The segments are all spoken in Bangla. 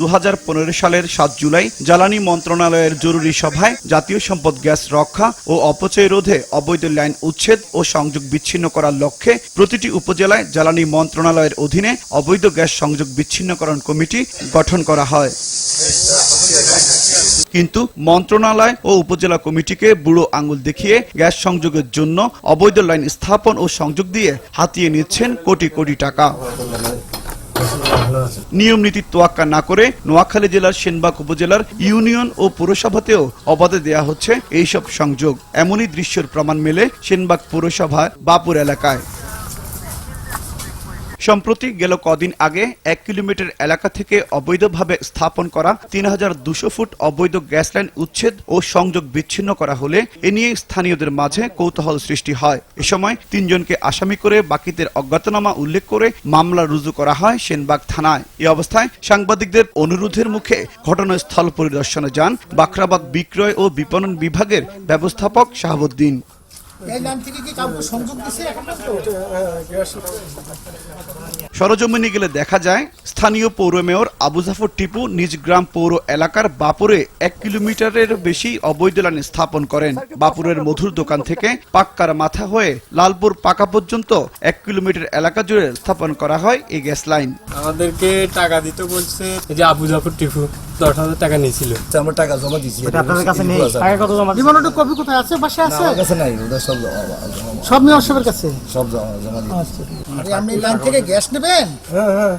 দু হাজার পনেরো সালের সাত জুলাই জ্বালানি মন্ত্রণালয়ের জরুরি সভায় জাতীয় সম্পদ গ্যাস রক্ষা ও অপচয় রোধে অবৈধ লাইন উচ্ছেদ ও সংযোগ বিচ্ছিন্ন করার লক্ষ্যে প্রতিটি উপজেলায় জ্বালানি মন্ত্রণালয়ের অধীনে অবৈধ গ্যাস সংযোগ বিচ্ছিন্নকরণ কমিটি গঠন করা হয়। কিন্তু মন্ত্রণালয় ও উপজেলা কমিটিকে বুড়ো আঙুল দেখিয়ে গ্যাস সংযোগের জন্য অবৈধ লাইন স্থাপন ও সংযোগ দিয়ে হাতিয়ে নিচ্ছেন কোটি কোটি টাকা। নিয়ম নীতি তোয়াক্কা না করে নোয়াখালী জেলার সেনবাগ উপজেলার ইউনিয়ন ও পুরসভাতেও অবাধে দেয়া হচ্ছে এইসব সংযোগ। এমনই দৃশ্যের প্রমাণ মেলে সেনবাগ পুরসভা বাপুর এলাকায়। সম্প্রতি গেল কদিন আগে এক কিলোমিটার এলাকা থেকে অবৈধভাবে স্থাপন করা তিন হাজার দুশো ফুট অবৈধ গ্যাস লাইন উচ্ছেদ ও সংযোগ বিচ্ছিন্ন করা হলে এ নিয়ে স্থানীয়দের মাঝে কৌতূহল সৃষ্টি হয়। এ সময় তিনজনকে আসামি করে বাকিদের অজ্ঞাতনামা উল্লেখ করে মামলা রুজু করা হয় সেনবাগ থানায়। এ অবস্থায় সাংবাদিকদের অনুরোধের মুখে ঘটনাস্থল পরিদর্শনে যান বাখরাবাদ বিক্রয় ও বিপণন বিভাগের ব্যবস্থাপক শাহাবুদ্দিন। সরজমিনে গেলে দেখা যায় স্থানীয় পৌর মেয়র আবু জাফর টিপু নিজ গ্রাম পৌর এলাকার বাপুরে এক কিলোমিটারের বেশি অবৈধ লাইন স্থাপন করেন। বাপুরের মধুর দোকান থেকে পাক্কার মাথা হয়ে লালপুর পাকা পর্যন্ত এক কিলোমিটার এলাকা জুড়ে স্থাপন করা হয় এই গ্যাস লাইন। আমাদেরকে টাকা দিতে বলছে যে আবু জাফর টিপু। দশ হাজার টাকা নিয়েছিল। আমরা টাকা জমা আপনাদের কাছে নেই। টাকা কত জমা বিমানটা কপি কোথায় আছে? বাসে আছে? আমার কাছে নাই ওদের সব জমা জমা- সব মেয়র সাহেবের কাছে? সব জমা জমা দিচ্ছি আপনি থেকে গ্যাস নেবেন? হ্যাঁ হ্যাঁ।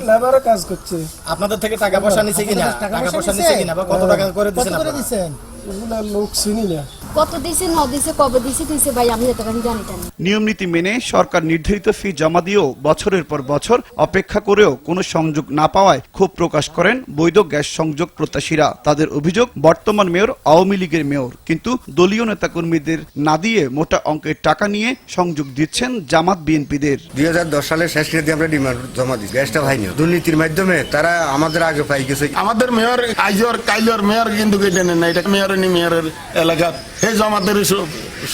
লেবারও কাজ করছে। আপনাদের থেকে টাকা পয়সা নিচ্ছে কিনা? টাকা টাকা পয়সা নিচ্ছে নিছে? কিনা বা কত টাকা করে দিচ্ছেন আপনারা? লোক চিনি না। কত দিছে ন দিছে কবে দিছে দিছে ভাই আমি এটা জানি জানি না। নিয়ম নীতি মেনে সরকার নির্ধারিত ফি জমা দিয়েও বছরের পর বছর অপেক্ষা করেও কোনো সংযোগ না পাওয়ায় ক্ষোভ প্রকাশ করেন বৈধ গ্যাস সংযোগ প্রত্যাশীরা। তাদের অভিযোগ বর্তমান মেয়র আওয়ামী লীগের মেয়র। কিন্তু দলীয় নেতাকর্মীদের না দিয়ে মোটা অঙ্কের টাকা নিয়ে সংযোগ দিচ্ছেন জামাত বিএনপিদের। দুই সালের শেষ দিয়ে আমরা ডিমান্ড জমা দিই গ্যাসটা পাইনি দুর্নীতির মাধ্যমে তারা আমাদের আগে পাই গেছে। আমাদের মেয়র আইজর কাইলর মেয়র কিন্তু কেটে নেন না। এটা মেয়র মেয়রের এলাকার। এই জমাতের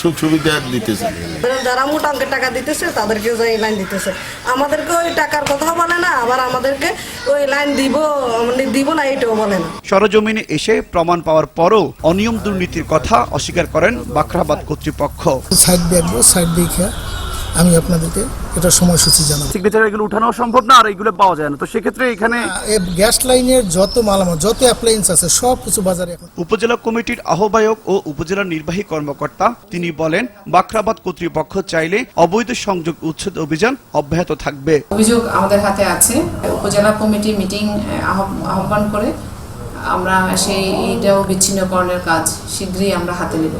সুখ সুবিধা দিতেছে। যারা মোটা অঙ্কের টাকা দিতেছে তাদেরকে ওই লাইন দিতেছে। আমাদেরকে ওই টাকার কথা বলে না আবার আমাদেরকে ওই লাইন দিব মানে দিব না এটাও বলে না। সরজমিনে এসে প্রমাণ পাওয়ার পরও অনিয়ম দুর্নীতির কথা অস্বীকার করেন বাখরাবাদ কর্তৃপক্ষ। সাইড দেখব সাইড দেখে। আমি আপনাদেরকে এটা সময়সূচি জানাব। সিগনেচার এগুলো উঠানো সম্ভব না আর এগুলো পাওয়া যায় না। তো সেক্ষেত্রে এখানে গ্যাস লাইনের যত মালামাল যত অ্যাপ্লায়েন্স আছে সব কিছু বাজারে এখন। উপজেলা কমিটির আহ্বায়ক ও উপজেলা নির্বাহী কর্মকর্তা তিনি বলেন বাখরাবাদ কর্তৃপক্ষ চাইলে অবৈধ সংযোগ উচ্ছেদ অভিযান অব্যাহত থাকবে। অভিযোগ আমাদের হাতে আছে। উপজেলা কমিটি মিটিং আহ্বান করে আমরা সেই এইটাও বিচ্ছিন্নকরণের কাজ শীঘ্রই আমরা হাতে নেব।